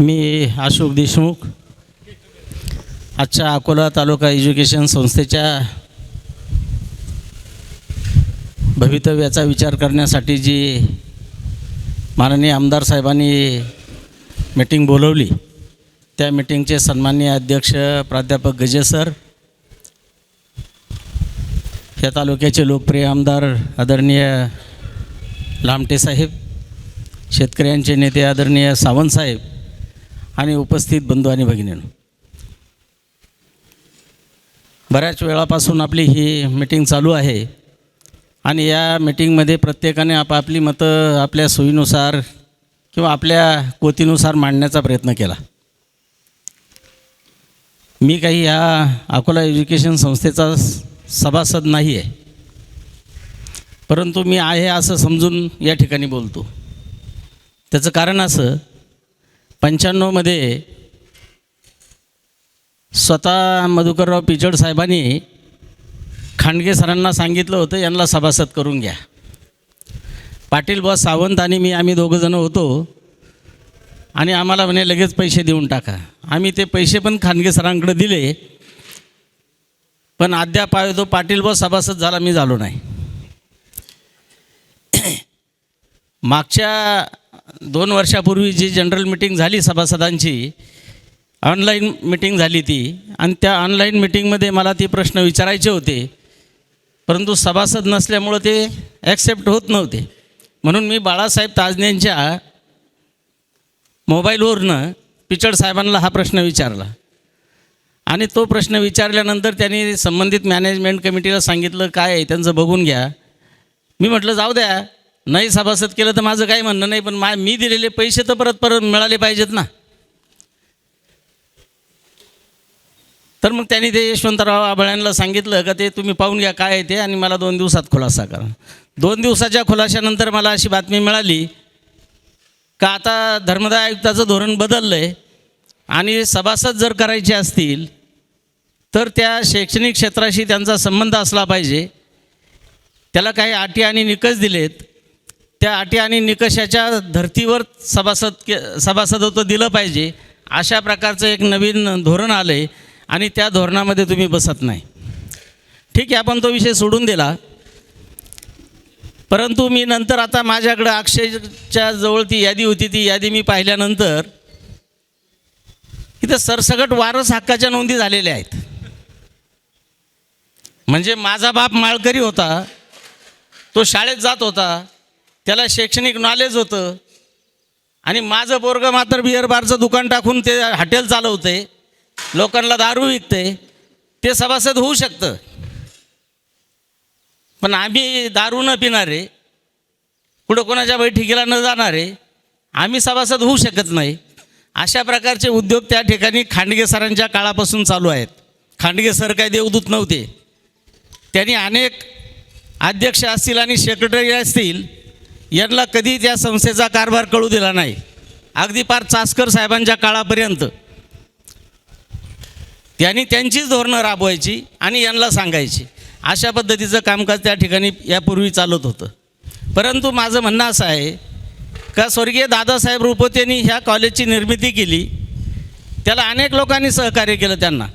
मी अशोक देशमुख आजच्या अकोला तालुका एज्युकेशन संस्थेच्या भवितव्याचा विचार करण्यासाठी जी माननीय आमदार साहेबांनी मीटिंग बोलवली त्या मीटिंगचे सन्माननीय अध्यक्ष प्राध्यापक गजे सर या तालुक्याचे लोकप्रिय आमदार आदरणीय लामटे साहेब शेतकऱ्यांचे नेते आदरणीय सावंत साहेब आणि उपस्थित बंधू आणि भगिनीनं. बऱ्याच वेळापासून आपली ही मीटिंग चालू आहे. आणि या मीटिंगमध्ये प्रत्येकाने आपापली मतं आपल्या सोयीनुसार किंवा आपल्या कोतीनुसार मांडण्याचा प्रयत्न केला. मी काही या अकोला एज्युकेशन संस्थेचा सभासद नाही आहे परंतु मी आहे असं समजून या ठिकाणी बोलतो. त्याचं कारण असं पंच्याण्णवमध्ये स्वतः मधुकरराव पिचड साहेबांनी खांडगे सरांना सांगितलं होतं यांना सभासद करून घ्या. पाटील बॉस सावंत आणि मी आम्ही दोघंजणं होतो आणि आम्हाला म्हणे लगेच पैसे देऊन टाका. आम्ही ते पैसे पण खांडगे सरांकडे दिले पण अद्याप आहे तो पाटील बॉस सभासद झाला मी झालो नाही. मागच्या दोन वर्षापूर्वी जी जनरल मिटिंग झाली सभासदांची ऑनलाईन मिटिंग झाली ती आणि त्या ऑनलाईन मिटिंगमध्ये मला ती प्रश्न विचारायचे होते. परंतु सभासद नसल्यामुळं ते ॲक्सेप्ट होत नव्हते. म्हणून मी बाळासाहेब ताजनेंच्या मोबाईलवरनं पिचड साहेबांना हा प्रश्न विचारला. आणि तो प्रश्न विचारल्यानंतर त्यांनी संबंधित मॅनेजमेंट कमिटीला सांगितलं काय आहे? त्यांचं बघून घ्या. मी म्हटलं जाऊ द्या. नाही सभासद केलं तर माझं काही म्हणणं नाही पण मा मी दिलेले पैसे तर परत परत मिळाले पाहिजेत ना. तर मग त्यांनी ते यशवंतराव आबळ्यांना सांगितलं का ते तुम्ही पाहून घ्या काय आहे ते आणि मला दोन दिवसात खुलासा करा. दोन दिवसाच्या खुलाशानंतर मला अशी बातमी मिळाली का आता धर्मदाय आयुक्ताचं धोरण बदललं आहे आणि सभासद जर करायचे असतील तर त्या शैक्षणिक क्षेत्राशी त्यांचा संबंध असला पाहिजे. त्याला काही अटी आणि निकष दिलेत. त्या अटी आणि निकषाच्या धर्तीवर सभासद के सभासदत्व दिलं पाहिजे अशा प्रकारचं एक नवीन धोरण आलं आहे आणि त्या धोरणामध्ये तुम्ही बसत नाही. ठीक आहे आपण तो विषय सोडून दिला. परंतु मी नंतर आता माझ्याकडं अक्षयच्या जवळ ती यादी होती ती यादी मी पाहिल्यानंतर इथं सरसकट वारस हक्काच्या नोंदी झालेल्या आहेत. म्हणजे माझा बाप माळकरी होता तो शाळेत जात होता त्याला शैक्षणिक नॉलेज होतं. आणि माझं पोरगं मात्र बिअर बारचं दुकान टाकून ते हॉटेल चालवते लोकांना दारू विकते ते सभासद होऊ शकतं. पण आम्ही दारू न पिणारे कुठं कोणाच्या बैठकीला न जाणारे आम्ही सभासद होऊ शकत नाही. अशा प्रकारचे उद्योग त्या ठिकाणी खांडगे सरांच्या काळापासून चालू आहेत. खांडगे सर काय देवदूत नव्हते. त्यांनी अनेक अध्यक्ष असतील आणि सेक्रेटरी असतील यांना कधी त्या संस्थेचा कारभार कळू दिला नाही. अगदी पार चासकर साहेबांच्या काळापर्यंत. त्यांनी त्यांचीच धोरणं राबवायची आणि यांना सांगायची. अशा पद्धतीचं कामकाज त्या ठिकाणी यापूर्वी चालत होतं. परंतु माझं म्हणणं असं आहे का स्वर्गीय दादासाहेब रुपतेंनी ह्या कॉलेजची निर्मिती केली. त्याला अनेक लोकांनी सहकार्य केलं त्यांना.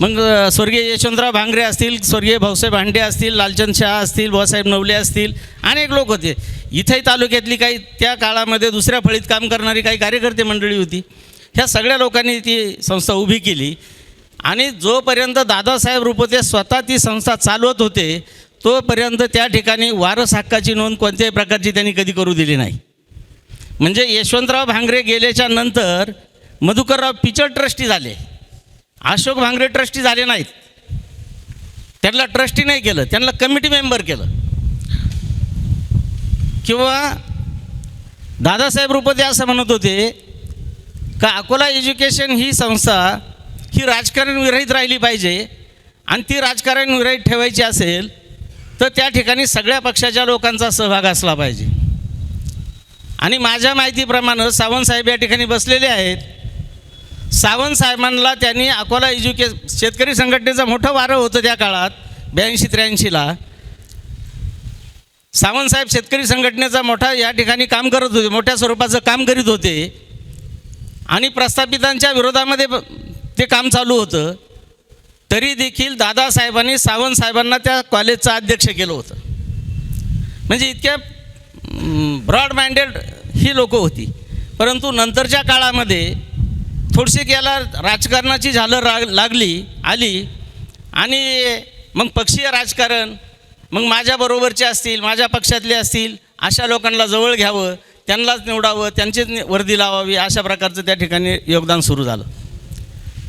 मग स्वर्गीय यशवंतराव भांगरे असतील स्वर्गीय भाऊसाहेब हांडे असतील लालचंद शहा असतील भाऊसाहेब नवले असतील अनेक लोक होते. इथंही तालुक्यातली काही त्या काळामध्ये दुसऱ्या फळीत काम करणारी काही कार्यकर्ते मंडळी होती. ह्या सगळ्या लोकांनी ती संस्था उभी केली. आणि जोपर्यंत दादासाहेब रुपते स्वतः ती संस्था चालवत होते तोपर्यंत त्या ठिकाणी वारस हक्काची नोंद कोणत्याही प्रकारची त्यांनी कधी करू दिली नाही. म्हणजे यशवंतराव भांगरे गेल्याच्यानंतर मधुकरराव पिचड ट्रस्टी झाले. अशोक भांगरे ट्रस्टी झाले नाहीत. त्यांना ट्रस्टी नाही केलं त्यांना कमिटी मेंबर केलं. किंवा दादासाहेब रुपते असं म्हणत होते का अकोला एज्युकेशन ही संस्था ही राजकारण विरहित राहिली पाहिजे आणि ती राजकारण विरहित ठेवायची असेल तर त्या ठिकाणी सगळ्या पक्षाच्या लोकांचा सहभाग असला पाहिजे. आणि माझ्या माहितीप्रमाणे सावंतसाहेब या ठिकाणी बसलेले आहेत. सावंत साहेबांना त्यांनी अकोला एज्युके शेतकरी संघटनेचं मोठं वारं होतं त्या काळात ब्याऐंशी त्र्याऐंशीला. सावंत साहेब शेतकरी संघटनेचा मोठा या ठिकाणी काम करत होते मोठ्या स्वरूपाचं काम करीत होते. आणि प्रस्थापितांच्या विरोधामध्ये ते काम चालू होतं. तरी देखील दादासाहेबांनी सावंत साहेबांना त्या कॉलेजचं अध्यक्ष केलं होतं. म्हणजे इतक्या ब्रॉड माइंडेड ही लोकं होती. परंतु नंतरच्या काळामध्ये थोडीशी याला राजकारणाची झालं रा लागली आली. आणि मग पक्षीय राजकारण मग माझ्याबरोबरचे असतील माझ्या पक्षातले असतील अशा लोकांना जवळ घ्यावं त्यांनाच निवडावं त्यांचीच वर्दी लावावी अशा प्रकारचं त्या ठिकाणी योगदान सुरू झालं.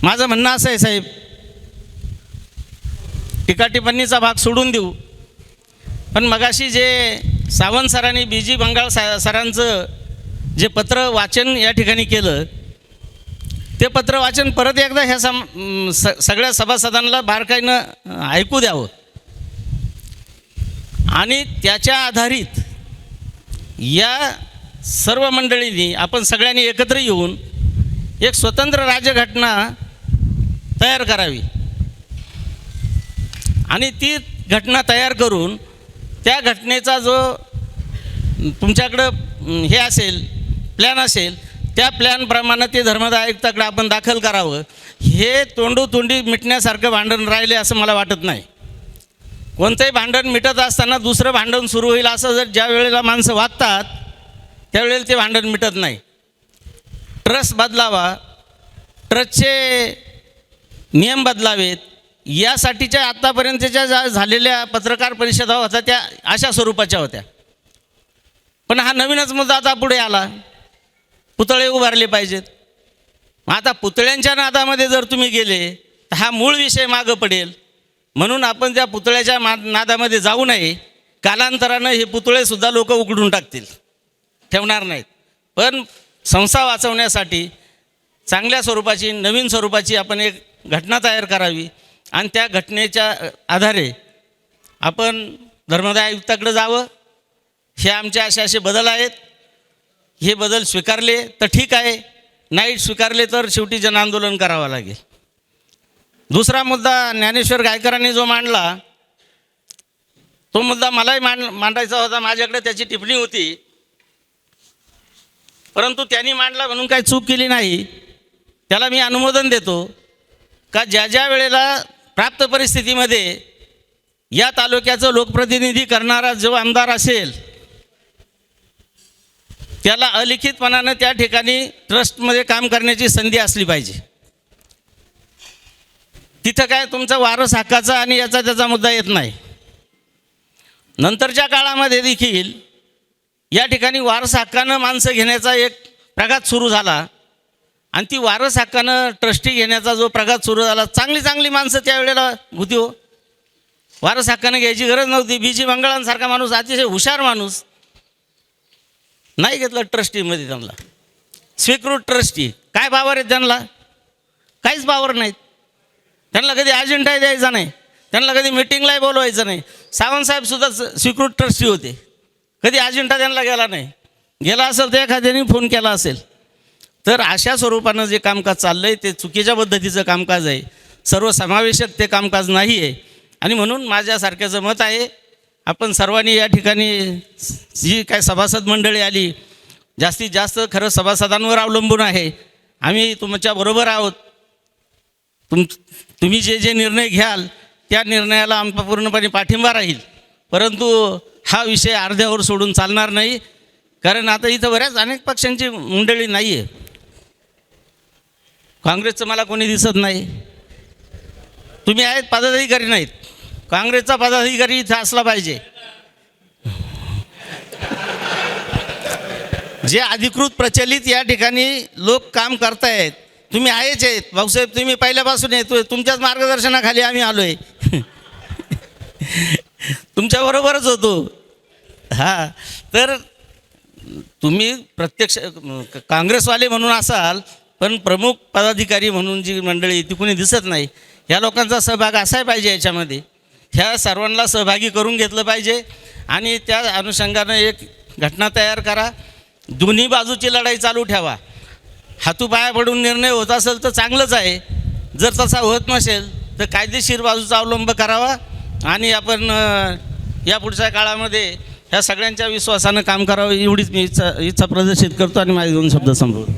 माझं म्हणणं असं आहे साहेब टीकाटिप्पणीचा भाग सोडून देऊ. पण मगाशी जे सावंत सरांनी बी जी बंगाल सा सरांचं जे पत्र वाचन या ठिकाणी केलं ते पत्र वाचन परत एकदा ह्या सम स सगळ्या सभासदांना बारकाईनं ऐकू द्यावं. आणि त्याच्या आधारित या सर्व मंडळींनी आपण सगळ्यांनी एकत्र येऊन एक स्वतंत्र राज्यघटना तयार करावी. आणि ती घटना तयार करून त्या घटनेचा जो तुमच्याकडं हे असेल प्लॅन असेल त्या प्लॅनप्रमाणे ते धर्मदाय आयुक्ताकडे आपण दाखल करावं. हे तोंडोतोंडी मिटण्यासारखं भांडण राहिले असं मला वाटत नाही. कोणतंही भांडण मिटत असताना दुसरं भांडण सुरू होईल असं जर ज्या वेळेला माणसं वागतात त्यावेळेला ते भांडण मिटत नाही. ट्रस्ट बदलावा. ट्रस्टचे नियम बदलावेत. यासाठीच्या आत्तापर्यंतच्या ज्या झालेल्या पत्रकार परिषदा होत्या त्या अशा स्वरूपाच्या होत्या. पण हा नवीनच मुद्दा आता पुढे आला. पुतळे उभारले पाहिजेत. मग आता पुतळ्यांच्या नादामध्ये जर तुम्ही गेले तर हा मूळ विषय मागं पडेल. म्हणून आपण त्या पुतळ्याच्या मा नादामध्ये जाऊ नये. कालांतरानं हे पुतळेसुद्धा लोक उकडून टाकतील. ठेवणार नाहीत. पण संस्था वाचवण्यासाठी चांगल्या स्वरूपाची नवीन स्वरूपाची आपण एक घटना तयार करावी. आणि त्या घटनेच्या आधारे आपण धर्मदाय आयुक्ताकडे जावं. हे आमचे असे असे बदल आहेत. हे बदल स्वीकारले तर ठीक आहे. नाही स्वीकारले तर शेवटी जनआंदोलन करावं लागेल. दुसरा मुद्दा ज्ञानेश्वर गायकरांनी जो मांडला तो मुद्दा मलाही मांड मांडायचा होता. माझ्याकडे त्याची टिप्पणी होती. परंतु त्यांनी मांडला म्हणून काही चूक केली नाही. त्याला मी अनुमोदन देतो का ज्या ज्या वेळेला प्राप्त परिस्थितीमध्ये या तालुक्याचं लोकप्रतिनिधी करणारा जो आमदार असेल त्याला अलिखितपणानं त्या ठिकाणी ट्रस्टमध्ये काम करण्याची संधी असली पाहिजे. तिथं काय तुमचा वारस हक्काचा आणि याचा त्याचा मुद्दा येत नाही. नंतरच्या काळामध्ये देखील या ठिकाणी वारस हक्कानं माणसं घेण्याचा एक प्रघात सुरू झाला. आणि ती वारस हक्कानं ट्रस्टी घेण्याचा जो प्रघात सुरू झाला चांगली चांगली माणसं त्यावेळेला होती हो. वारस हक्कानं घ्यायची गरज नव्हती. बी जी मंगळांसारखा माणूस अतिशय हुशार माणूस नाही घेतलं ट्रस्टीमध्ये त्यांना. स्वीकृत ट्रस्टी. काय पावर आहेत त्यांना? काहीच पावर नाहीत. त्यांना कधी अजेंडा द्यायचा नाही. त्यांना कधी मिटिंगलाही बोलवायचं नाही. सावंतसाहेबसुद्धा स्वीकृत ट्रस्टी होते. कधी अजेंडा त्यांना गेला नाही. गेला असेल तर एखाद्याने फोन केला असेल. तर अशा स्वरूपानं जे कामकाज चाललं आहे ते चुकीच्या पद्धतीचं कामकाज आहे. सर्वसमावेशक ते कामकाज नाही आहे आणि म्हणून माझ्यासारख्याचं मत आहे आपण सर्वांनी या ठिकाणी जी काय सभासद मंडळी आली जास्तीत जास्त खरं सभासदांवर अवलंबून आहे. आम्ही तुमच्याबरोबर आहोत. तुम तुम्ही जे जे निर्णय घ्याल त्या निर्णयाला आमचा पूर्णपणे पाठिंबा राहील. परंतु हा विषय अर्ध्यावर सोडून चालणार नाही कारण आता इथं बऱ्याच अनेक पक्षांची मंडळी नाही आहे काँग्रेसचं मला कोणी दिसत नाही. तुम्ही आहेत पदाधिकारी नाहीत. काँग्रेसचा पदाधिकारी इथं असला पाहिजे. जे अधिकृत प्रचलित या ठिकाणी लोक काम करतायत तुम्ही आहेच आहेत. भाऊसाहेब तुम्ही पहिल्यापासून येतो तुमच्याच मार्गदर्शनाखाली आम्ही आलो आहे तुमच्याबरोबरच होतो. हां. तर तुम्ही प्रत्यक्ष काँग्रेसवाले म्हणून असाल पण प्रमुख पदाधिकारी म्हणून जी मंडळी ती कुणी दिसत नाही. या लोकांचा सहभाग असाय पाहिजे याच्यामध्ये. ह्या सर्वांना सहभागी करून घेतलं पाहिजे. आणि त्या अनुषंगानं एक घटना तयार करा. दोन्ही बाजूची लढाई चालू ठेवा. हातूपाया पडून निर्णय होत असेल तर चांगलंच आहे. जर तसा होत नसेल तर कायदेशीर बाजूचा अवलंब करावा. आणि आपण या पुढच्या काळामध्ये ह्या सगळ्यांच्या विश्वासानं काम करावं एवढीच मी इच्छा इच्छा प्रदर्शित करतो आणि माझे दोन शब्द संपवतो.